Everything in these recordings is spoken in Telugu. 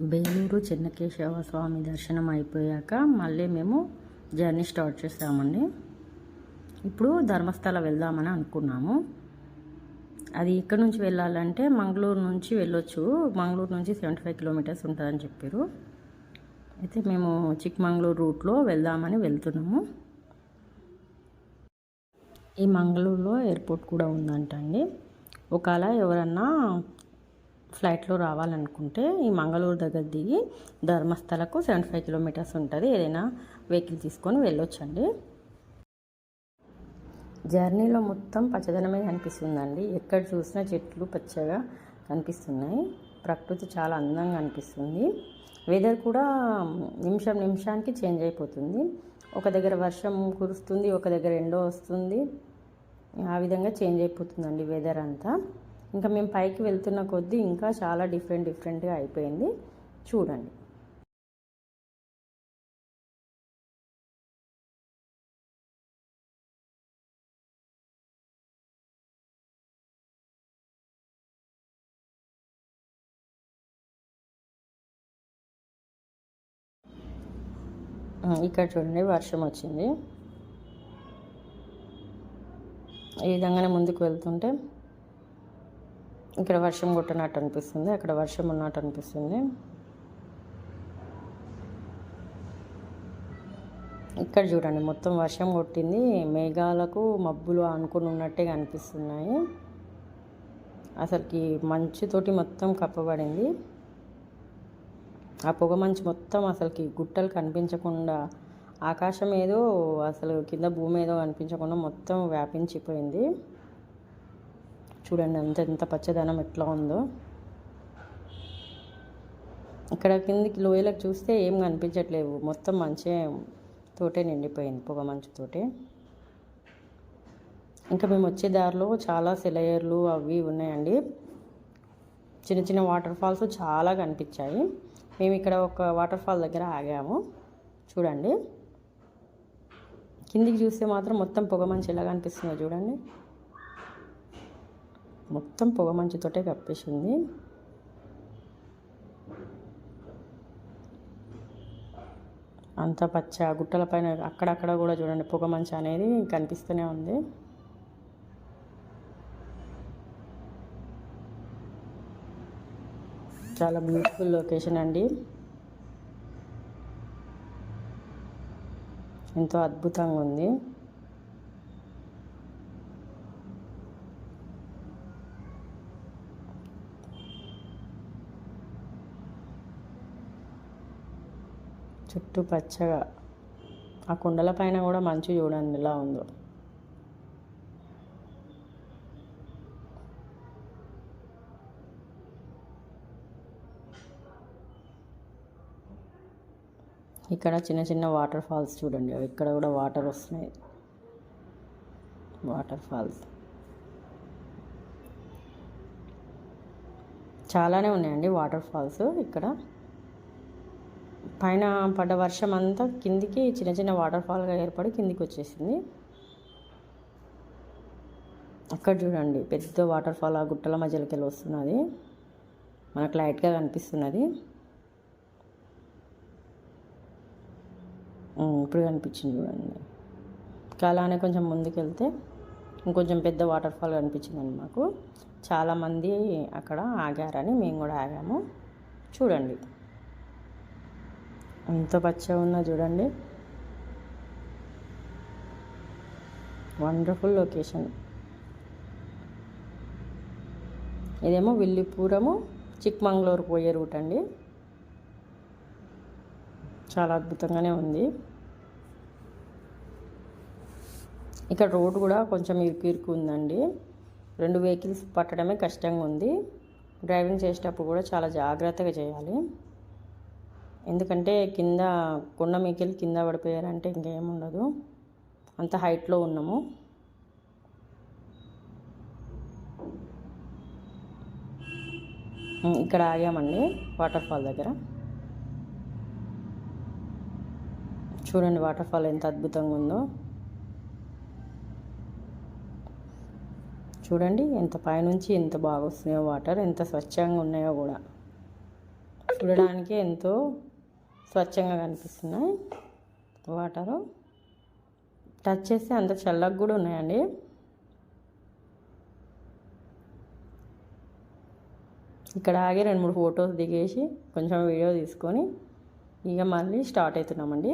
బేలూరు చెన్నకేశవ స్వామి దర్శనం అయిపోయాక మళ్ళీ మేము జర్నీ స్టార్ట్ చేసామండి ఇప్పుడు ధర్మస్థల వెళ్దామని అనుకున్నాము. అది ఇక్కడ నుంచి వెళ్ళాలంటే మంగళూరు నుంచి వెళ్ళొచ్చు. మంగళూరు నుంచి సెవెంటీ ఫైవ్ కిలోమీటర్స్ ఉంటుందని చెప్పారు. అయితే మేము చిక్మంగళూరు రూట్లో వెళ్దామని వెళ్తున్నాము. ఈ మంగళూరులో ఎయిర్పోర్ట్ కూడా ఉందంట అండి ఒకవేళ ఎవరన్నా ఫ్లైట్లో రావాలనుకుంటే ఈ మంగళూరు దగ్గర దిగి ధర్మస్థలకు సెవెంటీ ఫైవ్ కిలోమీటర్స్ ఉంటుంది. ఏదైనా వెహికల్ తీసుకొని వెళ్ళొచ్చండి. జర్నీలో మొత్తం పచ్చదనమే కనిపిస్తుందండి. ఎక్కడ చూసినా చెట్లు పచ్చగా కనిపిస్తున్నాయి. ప్రకృతి చాలా అందంగా అనిపిస్తుంది. వెదర్ కూడా నిమిషం నిమిషానికి చేంజ్ అయిపోతుంది. ఒక దగ్గర వర్షం కురుస్తుంది ఒక దగ్గర ఎండో వస్తుంది. ఆ విధంగా చేంజ్ అయిపోతుందండి వెదర్ అంతా. ఇంకా మేము పైకి వెళ్తున్న కొద్దీ ఇంకా చాలా డిఫరెంట్ డిఫరెంట్గా అయిపోయింది. చూడండి. ఇక్కడ చూడండి వర్షం వచ్చింది. ఈ విధంగానే ముందుకు వెళ్తుంటే ఇక్కడ వర్షం కొట్టినట్టు అనిపిస్తుంది అక్కడ వర్షం ఉన్నట్టు అనిపిస్తుంది. ఇక్కడ చూడండి మొత్తం వర్షం కొట్టింది. మేఘాలకు మబ్బులు ఆనుకుని ఉన్నట్టే కనిపిస్తున్నాయి. అసలుకి మంచుతోటి మొత్తం కప్పబడింది. ఆ పొగ మంచు మొత్తం అసలుకి గుట్టలు కనిపించకుండా ఆకాశం ఏదో అసలు కింద భూమి ఏదో కనిపించకుండా మొత్తం వ్యాపించిపోయింది. చూడండి అంత ఎంత పచ్చదనం ఎట్లా ఉందో. ఇక్కడ కిందికి లోయలకు చూస్తే ఏం కనిపించట్లేవు. మొత్తం మంచి తోటే నిండిపోయింది పొగ మంచుతోటే ఇంకా మేము వచ్చే దారిలో చాలా సెలయర్లు అవి ఉన్నాయండి. చిన్న చిన్న వాటర్ ఫాల్స్ చాలా కనిపించాయి. మేము ఇక్కడ ఒక వాటర్ ఫాల్ దగ్గర ఆగాము. చూడండి. కిందికి చూస్తే మాత్రం మొత్తం పొగ మంచు ఎలా కనిపిస్తుందో చూడండి. మొత్తం పొగ మంచుతోటే కప్పేసింది. అంత పచ్చ గుట్టల పైన అక్కడక్కడ కూడా చూడండి పొగ మంచు అనేది కనిపిస్తూనే ఉంది. చాలా బ్యూటిఫుల్ లొకేషన్ అండి. ఎంతో అద్భుతంగా ఉంది. చుట్టూ పచ్చగా. ఆ కొండల పైన కూడా మంచు చూడండి ఎలా ఉందో. ఇక్కడ చిన్న చిన్న వాటర్ ఫాల్స్ చూడండి. అవి ఇక్కడ కూడా వాటర్ వస్తున్నాయి. Water falls. చాలానే ఉన్నాయండి వాటర్ ఫాల్స్ ఇక్కడ. పైన పడ్డ వర్షం అంతా కిందికి చిన్న చిన్న వాటర్ ఫాల్గా ఏర్పడి కిందికి వచ్చేసింది. అక్కడ చూడండి పెద్ద వాటర్ ఫాల్ ఆ గుట్టల మధ్యలోకి వెళ్ళి వస్తున్నది. మనకు లైట్గా కనిపిస్తున్నది. ఇప్పుడు కనిపించింది చూడండి. ఇంకా అలానే కొంచెం ముందుకు వెళ్తే ఇంకొంచెం పెద్ద వాటర్ ఫాల్ కనిపించిందండి మాకు. చాలామంది అక్కడ ఆగారని మేము కూడా ఆగాము. చూడండి. ఎంత పచ్చగా ఉన్నా చూడండి. వండర్ఫుల్ లొకేషన్ ఇదేమో విల్లిపురము చిక్మంగళూరు పోయే రూట్ అండి. చాలా అద్భుతంగానే ఉంది. ఇక్కడ రోడ్ కూడా కొంచెం ఇరుకు ఇరుకు ఉందండి. రెండు వెహికల్స్ పట్టడమే కష్టంగా ఉంది. డ్రైవింగ్ చేసేటప్పుడు కూడా చాలా జాగ్రత్తగా చేయాలి. ఎందుకంటే కింద కొండ మీకెళ్ళి కింద పడిపోయారంటే ఇంకేముండదు. అంత హైట్లో ఉన్నాము. ఇక్కడ ఆగామండి వాటర్ ఫాల్ దగ్గర. చూడండి వాటర్ ఫాల్ ఎంత అద్భుతంగా ఉందో. చూడండి ఎంత పైనుంచి ఎంత బాగా వస్తున్నాయో వాటర్ ఎంత స్వచ్ఛంగా ఉన్నాయో కూడా. చూడడానికి ఎంతో స్వచ్ఛంగా కనిపిస్తున్నాయి. వాటరు టచ్ చేస్తే అంత చల్లగా కూడా ఉన్నాయండి. ఇక్కడ ఆగి రెండు మూడు ఫొటోస్ దిగేసి కొంచెం వీడియో తీసుకొని ఇక మళ్ళీ స్టార్ట్ అవుతున్నామండి.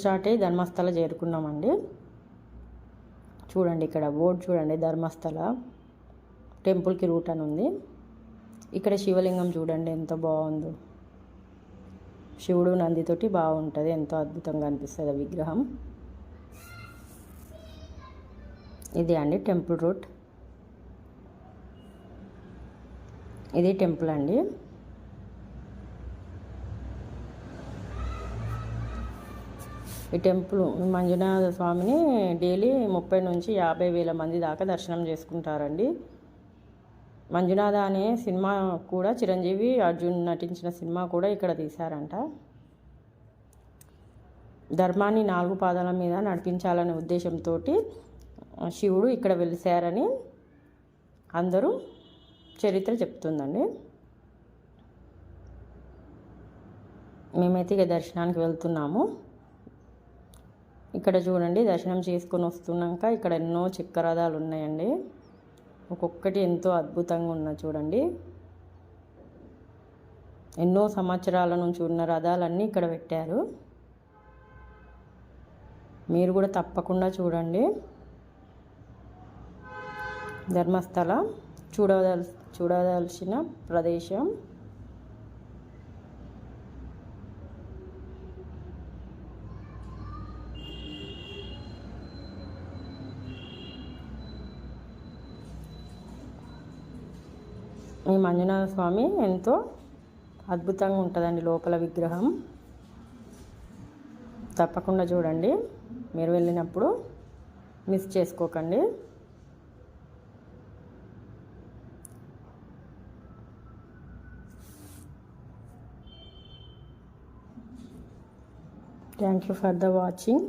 స్టార్ట్ అయ్యి ధర్మస్థల చేరుకున్నామండి. చూడండి ఇక్కడ బోర్డు చూడండి ధర్మస్థల టెంపుల్కి రూట్ అని ఉంది. ఇక్కడ శివలింగం చూడండి ఎంత బాగుందో. శివుడు నందితోటి బాగుంటుంది ఎంతో అద్భుతంగా అనిపిస్తుంది ఆ విగ్రహం. ఇది అండి టెంపుల్ రూట్. ఇది టెంపుల్ అండి. ఈ టెంపుల్ మంజునాథ స్వామిని డైలీ ముప్పై నుంచి యాభై వేల మంది దాకా దర్శనం చేసుకుంటారండి. మంజునాథ అనే సినిమా కూడా చిరంజీవి అర్జున్ నటించిన సినిమా కూడా ఇక్కడ తీశారంట. ధర్మాన్ని నాలుగు పాదాల మీద నడిపించాలనే ఉద్దేశంతో శివుడు ఇక్కడ వెలిసారని అందరూ చరిత్ర చెప్తుందండి. మేమైతే ఇక దర్శనానికి వెళ్తున్నాము. ఇక్కడ చూడండి దర్శనం చేసుకొని వస్తున్నాక ఇక్కడ ఎన్నో చెక్క రథాలు ఉన్నాయండి. ఒక్కొక్కటి ఎంతో అద్భుతంగా ఉన్న చూడండి. ఎన్నో సంవత్సరాల నుంచి ఉన్న రథాలన్నీ ఇక్కడ పెట్టారు. మీరు కూడా తప్పకుండా చూడండి. ధర్మస్థల చూడదల్ చూడదలసిన ప్రదేశం. ఈ మంజునాథ స్వామి ఎంతో అద్భుతంగా ఉంటుందండి లోపల విగ్రహం. తప్పకుండా చూడండి. మీరు వెళ్ళినప్పుడు మిస్ చేసుకోకండి. Thank you for the watching